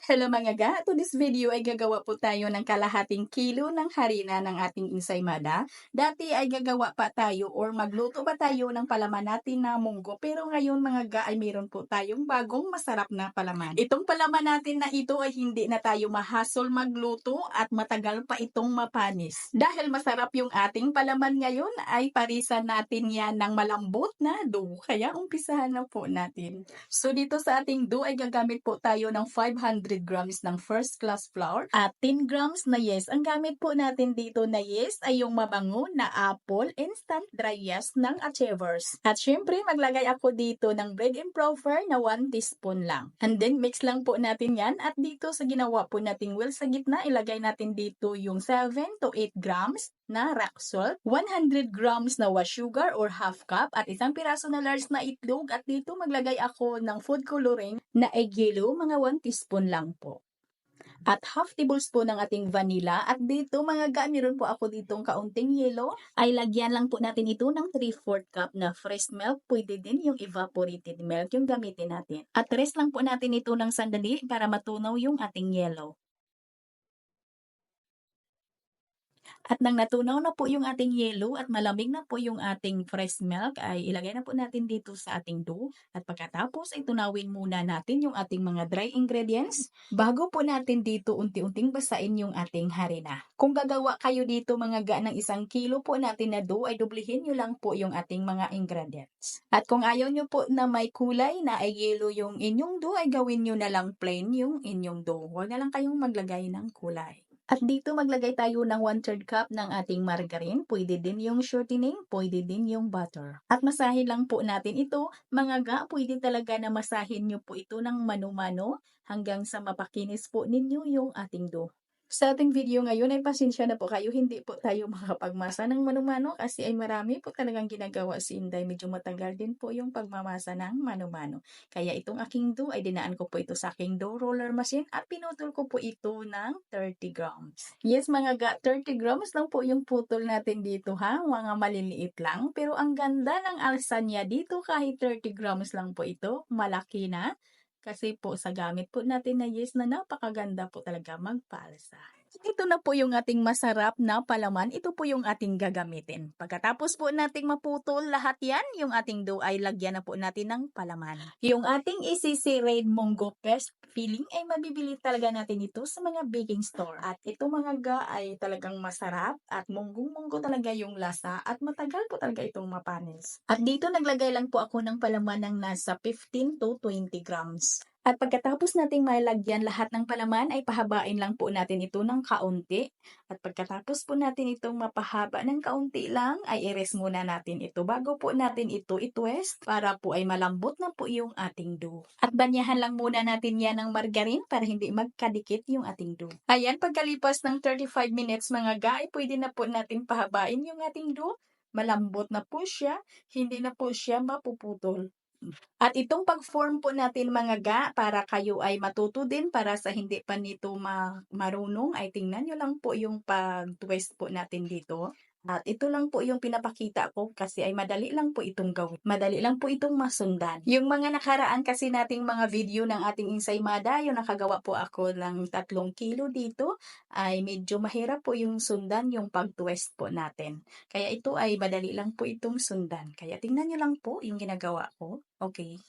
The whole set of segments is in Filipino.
Hello mga ga! To this video ay gagawa po tayo ng kalahating kilo ng harina ng ating insaymada. Dati ay gagawa pa tayo or magluto pa tayo ng palaman natin na munggo. Pero ngayon mga ga ay meron po tayong bagong masarap na palaman. Itong palaman natin na ito ay hindi na tayo mahasol magluto at matagal pa itong mapanis. Dahil masarap yung ating palaman ngayon ay parisan natin yan ng malambot na dough. Kaya umpisahan na po natin. So dito sa ating dough ay gagamit po tayo ng 500 grams ng first class flour at 10 grams na yes. Ang gamit po natin dito na yes ay yung mabango na apple instant dry yes ng Achievers. At syempre maglagay ako dito ng bread improver na 1 teaspoon lang. And then mix lang po natin yan at dito sa ginawa po nating well sa gitna ilagay natin dito yung 7 to 8 grams na rock salt, 100 grams na wash sugar or half cup at isang piraso na large na itlog at dito maglagay ako ng food coloring na egg yellow, mga 1 teaspoon lang po. At half tablespoon ng ating vanilla. At dito mga ga, meron po ako ditong kaunting yellow. Ay lagyan lang po natin ito ng 3-4 cup na fresh milk. Pwede din yung evaporated milk yung gamitin natin. At rest lang po natin ito ng sandali para matunaw yung ating yellow. At nang natunaw na po yung ating yellow at malamig na po yung ating fresh milk, ay ilagay na po natin dito sa ating dough. At pagkatapos ay tunawin muna natin yung ating mga dry ingredients bago po natin dito unti-unting basain yung ating harina. Kung gagawa kayo dito mga ga ng isang kilo po natin na dough, ay dublihin nyo lang po yung ating mga ingredients. At kung ayaw nyo po na may kulay na ay yellow yung inyong dough, ay gawin nyo na lang plain yung inyong dough. Huwag na lang kayong maglagay ng kulay. At dito maglagay tayo ng 1 3 cup ng ating margarine. Pwede din yung shortening, pwede din yung butter. At masahin lang po natin ito. Mga ga, pwede talaga na masahin nyo po ito ng mano-mano hanggang sa mapakinis po ninyo yung ating dough. Sa ating video ngayon ay pasensya na po kayo, hindi po tayo makapagmasa ng manumano kasi ay marami po talagang ginagawa si Inday. Medyo matagal din po yung pagmamasa ng manumano. Kaya itong aking dough ay dinaan ko po ito sa aking dough roller machine at pinutol ko po ito ng 30 grams. Yes mga ga, 30 grams lang po yung putol natin dito ha, mga maliliit lang. Pero ang ganda ng alsa niya dito kahit 30 grams lang po ito, malaki na. Kasi po sa gamit po natin na yes na napakaganda po talaga magpalsa. Ito na po yung ating masarap na palaman. Ito po yung ating gagamitin. Pagkatapos po nating maputol lahat yan, yung ating dough ay lagyan na po natin ng palaman. Yung ating Raid Mongo Best Filling ay mabibili talaga natin ito sa mga baking store. At ito mga ga ay talagang masarap at munggong-munggo talaga yung lasa at matagal po talaga itong mapanis. At dito naglagay lang po ako ng palaman ng nasa 15 to 20 grams. At pagkatapos nating malagyan lahat ng palaman ay pahabain lang po natin ito ng kaunti. At pagkatapos po natin itong mapahaba ng kaunti lang ay i-rest muna natin ito bago po natin ito i-twist para po ay malambot na po yung ating dough. At banyahan lang muna natin yan ng margarine para hindi magkadikit yung ating dough. Ayan, pagkalipas ng 35 minutes mga ga, ay pwede na po natin pahabain yung ating dough. Malambot na po siya, hindi na po siya mapuputol. At itong pag-form po natin mga ga, para kayo ay matuto din, para sa hindi pa nito ma- marunong, ay tingnan nyo lang po yung pag-twist po natin dito. At ito lang po yung pinapakita ko kasi ay madali lang po itong gawin. Madali lang po itong masundan. Yung mga nakaraan kasi nating mga video ng ating insaymada, yung nakagawa po ako ng tatlong kilo dito, ay medyo mahirap po yung sundan yung pag-twist po natin. Kaya ito ay madali lang po itong sundan. Kaya tingnan nyo lang po yung ginagawa ko. Okay.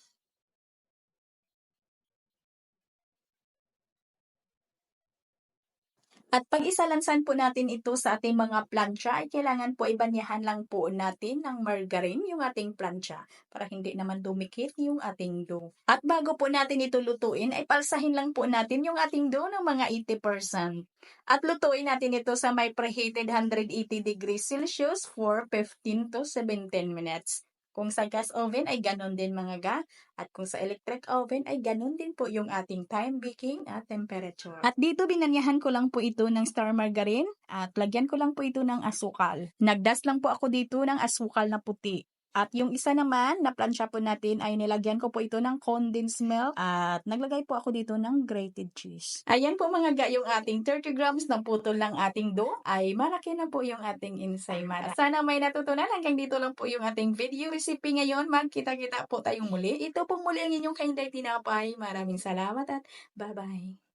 At pag isalansan po natin ito sa ating mga plancha, ay kailangan po ibanyahan lang po natin ng margarine yung ating plancha para hindi naman dumikit yung ating dough. At bago po natin ito lutuin, ay palsahin lang po natin yung ating dough ng mga 80%. At lutuin natin ito sa may preheated 180 degrees Celsius for 15 to 17 minutes. Kung sa gas oven ay ganon din mga ga. At kung sa electric oven ay ganon din po yung ating time baking at temperature. At dito binanyahan ko lang po ito ng star margarine at lagyan ko lang po ito ng asukal. Nagdas lang po ako dito ng asukal na puti. At yung isa naman, na plansya po natin ay nilagyan ko po ito ng condensed milk at naglagay po ako dito ng grated cheese. Ayan po mga ga, yung ating 30 grams ng putol ng ating dough ay malaki na po yung ating ensaymada. Sana may natutunan. Hanggang dito lang po yung ating video recipe ngayon. Magkita-kita po tayong muli. Ito po muli ang inyong kainday tinapay. Maraming salamat at bye-bye.